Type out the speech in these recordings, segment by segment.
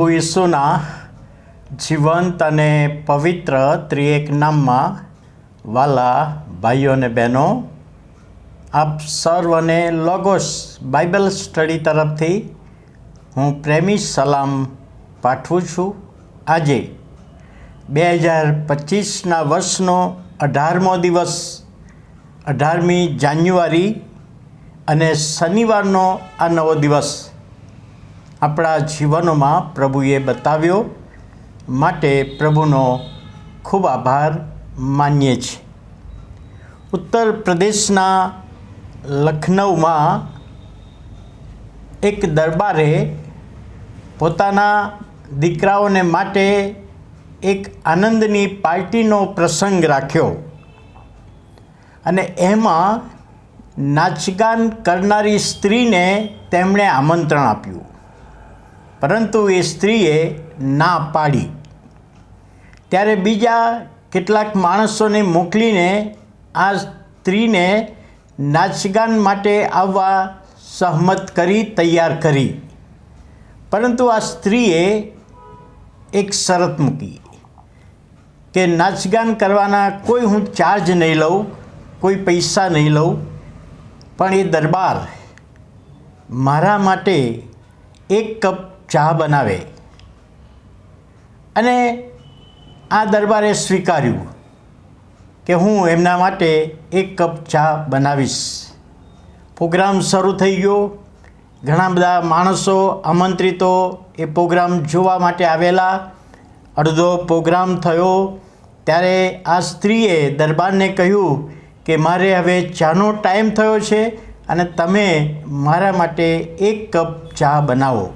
પ્રભુ ઈસુના જીવંત અને પવિત્ર ત્રિએક નામમાં વાલા ભાઈઓ અને બહેનો, આપ સર્વને લોગોસ બાઇબલ સ્ટડી તરફથી હું પ્રેમી સલામ પાઠવું છું. આજે બે હજાર પચીસના વર્ષનો અઢારમો દિવસ, અઢારમી જાન્યુઆરી અને શનિવારનો આ નવો દિવસ આપણા જીવનોમાં પ્રભુએ બતાવ્યો. માટે પ્રભુનો ખૂબ આભાર માનીએ છીએ. ઉત્તર પ્રદેશના લખનૌમાં એક દરબારે પોતાના દીકરાઓને માટે એક આનંદની પાર્ટીનો પ્રસંગ રાખ્યો. અને એમાં નાચગાન કરનારી સ્ત્રીને તેમણે આમંત્રણ આપ્યું. પરંતુ એ સ્ત્રીએ ના પાડી. ત્યારે બીજા કેટલાક માણસોને મોકલીને આ સ્ત્રીને નાચગાન માટે આવવા સહમત કરી, તૈયાર કરી. પરંતુ આ સ્ત્રીએ એક શરત મૂકી કે નાચગાન કરવાના કોઈ હું ચાર્જ નહીં લઉં, કોઈ પૈસા નહીં લઉં, પણ એ દરબાર મારા માટે એક કપ ચા બનાવે. અને આ દરબારે સ્વીકાર્યું કે હું એમના માટે એક કપ ચા બનાવીશ. પ્રોગ્રામ શરૂ થઈ ગયો. ઘણા બધા માણસો આમંત્રિતો એ પ્રોગ્રામ જોવા માટે આવેલા. અડધો પ્રોગ્રામ થયો. ત્યારે આ સ્ત્રીએ દરબારને કહ્યું કે મારે હવે ચાનો ટાઈમ થયો છે અને તમે મારા માટે એક કપ ચા બનાવો.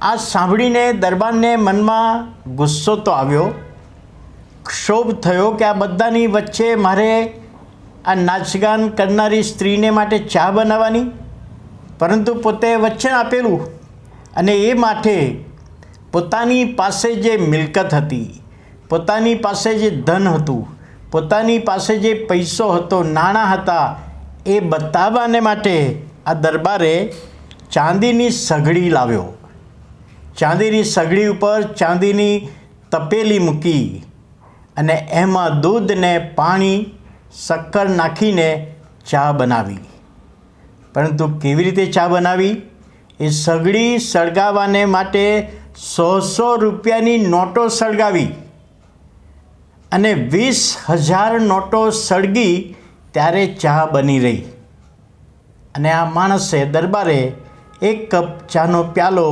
આ સાંભળીને દરબારને મનમાં ગુસ્સો તો આવ્યો. ક્ષોભ થયો કે આ બધાની વચ્ચે મારે આ નાચગાન કરનારી સ્ત્રીને માટે ચા બનાવવાની? પરંતુ પોતે વચન આપેલું અને એ માટે પોતાની પાસે જે મિલકત હતી, પોતાની પાસે જે ધન હતું, પોતાની પાસે જે પૈસો હતો, નાણાં હતા, એ બતાવવાને માટે આ દરબારે ચાંદીની સઘડી લાવ્યો. ચાંદીની સગડી ઉપર ચાંદીની તપેલી મૂકી અને એમાં દૂધ ને પાણી, શક્કર નાખીને ચા બનાવી. પરંતુ કેવી રીતે ચા બનાવી? એ સગડી સળગાવવાને માટે સો સો રૂપિયાની નોટો સળગાવી અને વીસ હજાર નોટો સળગી ત્યારે ચા બની રહી. અને આ માણસે દરબારે એક કપ ચાનો પ્યાલો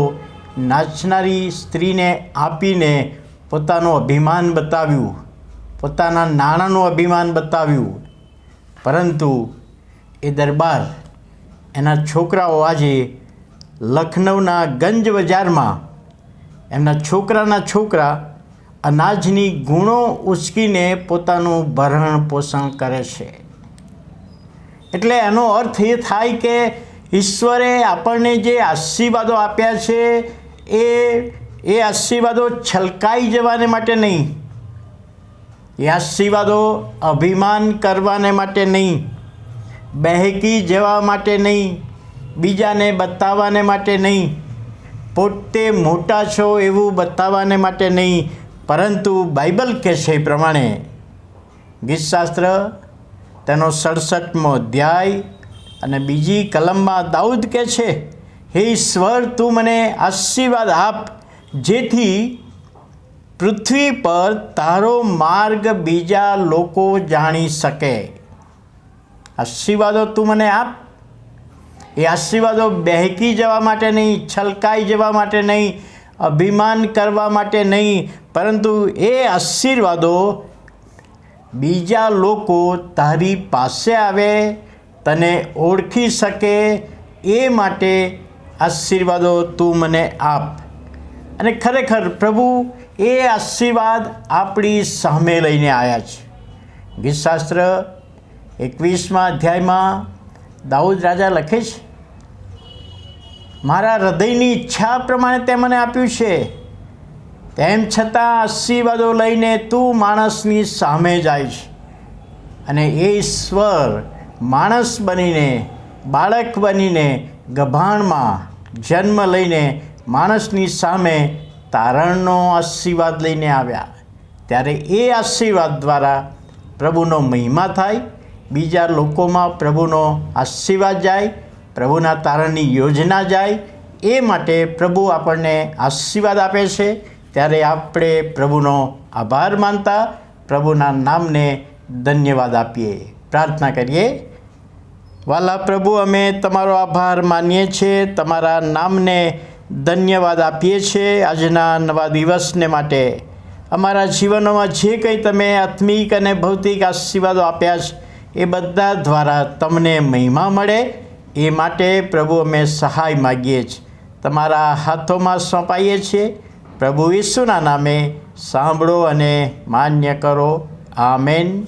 નાચનારી સ્ત્રીને આપીને પોતાનું અભિમાન બતાવ્યું. પોતાના નાણાંનું અભિમાન બતાવ્યું. પરંતુ એ દરબાર એના છોકરાઓ આજે લખનૌના ગંજ બજારમાં એમના છોકરાના છોકરા અનાજની ગુણો ઉચકીને પોતાનું ભરણ પોષણ કરે છે. એટલે એનો અર્થ એ થાય કે ઈશ્વરે આપણને જે આશીર્વાદો આપ્યા છે એ એ આશીર્વાદો છલકાઈ જવાને માટે નહીં. એ આશીર્વાદો અભિમાન કરવાને માટે નહીં. બહેકી જવા માટે નહીં. બીજાને બતાવવાને માટે નહીં. પોતે મોટા છો એવું બતાવવાને માટે નહીં. પરંતુ બાઇબલ કહે છે એ પ્રમાણે ગીતશાસ્ત્ર તેનો સડસઠમો અધ્યાય અને બીજી કલમમાં દાઉદ કહે છે હે ઈશ્વર, તું મને આશીર્વાદ આપ, જેથી પૃથ્વી પર તારો માર્ગ બીજા લોકો જાણી શકે. આશીર્વાદો તું મને આપ. એ આશીર્વાદો બહેકી જવા માટે નહીં, છલકાઈ જવા માટે નહીં, અભિમાન કરવા માટે નહીં, પરંતુ એ આશીર્વાદો બીજા લોકો તારી પાસે આવે, તને ઓળખી શકે, એ માટે આશીર્વાદો તું મને આપ. અને ખરેખર પ્રભુ, એ આશીર્વાદ આપણી સામે લઈને આવ્યા છે. ગીતશાસ્ત્ર એકવીસમાં અધ્યાયમાં દાઉદ રાજા લખે છે, મારા હૃદયની ઈચ્છા પ્રમાણે તે મને આપ્યું છે. તેમ છતાં આશીર્વાદો લઈને તું માણસની સામે જાય છે. અને એ ઈશ્વર માણસ બનીને, બાળક બનીને ગભાણમાં જન્મ લઈને માણસની સામે તારણનો આશીર્વાદ લઈને આવ્યા. ત્યારે એ આશીર્વાદ દ્વારા પ્રભુનો મહિમા થાય, બીજા લોકોમાં પ્રભુનો આશીર્વાદ જાય, પ્રભુના તારણની યોજના જાય, એ માટે પ્રભુ આપણને આશીર્વાદ આપે છે. ત્યારે આપણે પ્રભુનો આભાર માનતા પ્રભુના નામને ધન્યવાદ આપીએ. પ્રાર્થના કરીએ. વાલા પ્રભુ, અમે તમારો આભાર માનીએ છીએ, તમારા નામને ધન્યવાદ આપીએ છીએ આજના નવા દિવસને માટે. અમારા જીવનોમાં જે કંઈ તમે આત્મિક અને ભૌતિક આશીર્વાદો આપ્યા છે, એ બધા દ્વારા તમને મહિમા મળે, એ માટે પ્રભુ અમે સહાય માગીએ છીએ. તમારા હાથોમાં સોંપાઈએ છીએ. પ્રભુ ઈસુના નામે સાંભળો અને માન્ય કરો. આમેન.